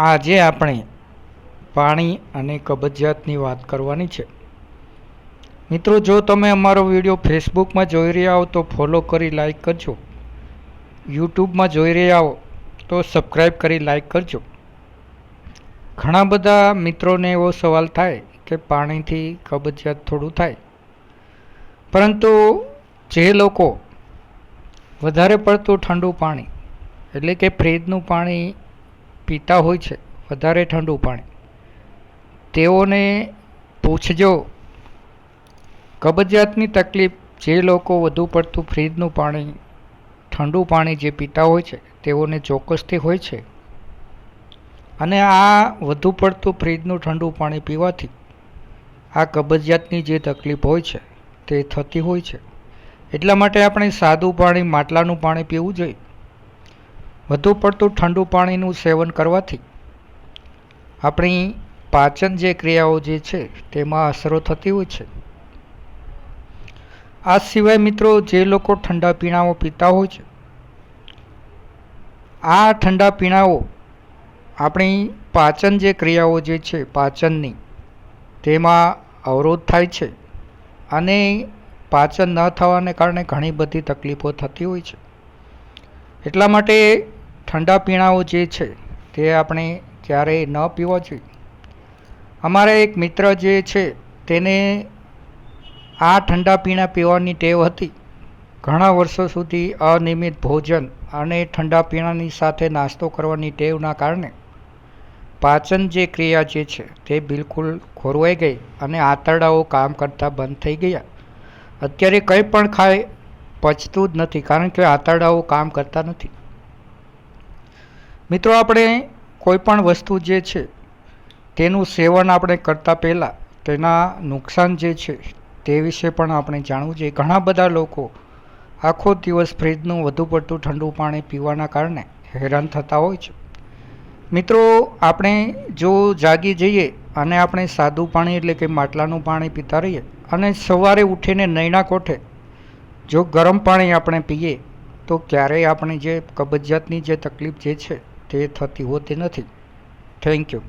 આજે આપણે પાણી અને કબજિયાતની વાત કરવાની છે. મિત્રો, જો તમે અમારો વીડિયો ફેસબુકમાં જોઈ રહ્યા હો, તો ફોલો કરી લાઈક કરજો. યુટ્યુબમાં જોઈ રહ્યા હો, તો સબસ્ક્રાઈબ કરી લાઈક કરજો. ઘણા બધા મિત્રોને એવો સવાલ થાય કે પાણીથી કબજિયાત થોડું થાય. પરંતુ જે લોકો વધારે પડતું ઠંડુ પાણી, એટલે કે ફ્રીજનું પાણી પીતા હોય છે, વધારે ઠંડુ પાણી. તેઓને પૂછજો, કબજિયાતની તકલીફ જે લોકો વધુ પડતું ફ્રીજનું પાણી, ઠંડુ પાણી જે પીતા હોય છે, તેઓને ચોક્કસથી હોય છે. અને આ વધુ પડતું ફ્રીજનું ઠંડુ પાણી પીવાથી આ કબજિયાતની જે તકલીફ હોય છે, તે થતી હોય છે. એટલા માટે આપણે સાદું પાણી, માટલાનું પાણી પીવું જોઈએ. વધુ પડતું ઠંડુ પાણીનું સેવન કરવાથી આપણી પાચન જે ક્રિયાઓ જે છે તેમાં અસરો થતી હોય છે. આ સિવાય મિત્રો જે લોકો ઠંડા પીણાઓ પીતા હોય છે, આ ઠંડા પીણાઓ આપણી પાચન જે ક્રિયાઓ જે છે પાચનની તેમાં અવરોધ થાય છે અને પાચન ન થવાને કારણે ઘણી બધી તકલીફો થતી હોય છે. એટલા માટે ઠંડા પીણાઓ જે છે, તે આપણે ક્યારેય ન પીવા જોઈએ. અમારા એક મિત્ર જે છે, તેને આ ઠંડા પીણા પીવાની ટેવ હતી. ઘણા વર્ષો સુધી અનિયમિત ભોજન અને ઠંડા પીણાની સાથે નાસ્તો કરવાની ટેવના કારણે પાચન જે ક્રિયા જે છે, તે બિલકુલ ખોરવાઈ ગઈ અને આંતરડાઓ કામ કરતાં બંધ થઈ ગયા. અત્યારે કંઈ પણ ખાય, પચતું જ નથી, કારણ કે આંતરડાઓ કામ કરતા નથી. મિત્રો, આપણે કોઈપણ વસ્તુ જે છે, તેનું સેવન આપણે કરતાં પહેલાં, તેના નુકસાન જે છે, તે વિશે પણ આપણે જાણવું જોઈએ. ઘણા બધા લોકો આખો દિવસ ફ્રીજનું વધુ પડતું ઠંડુ પાણી પીવાના કારણે હેરાન થતા હોય છે. મિત્રો, આપણે જો જાગી જઈએ અને આપણે સાદું પાણી એટલે કે માટલાનું પાણી પીતા રહીએ અને સવારે ઉઠીને નૈના કોઠે જો ગરમ પાણી આપણે પીએ, તો ક્યારેય આપણે જે કબજિયાતની જે તકલીફ જે છે તે થતી હોતી નથી. Thank you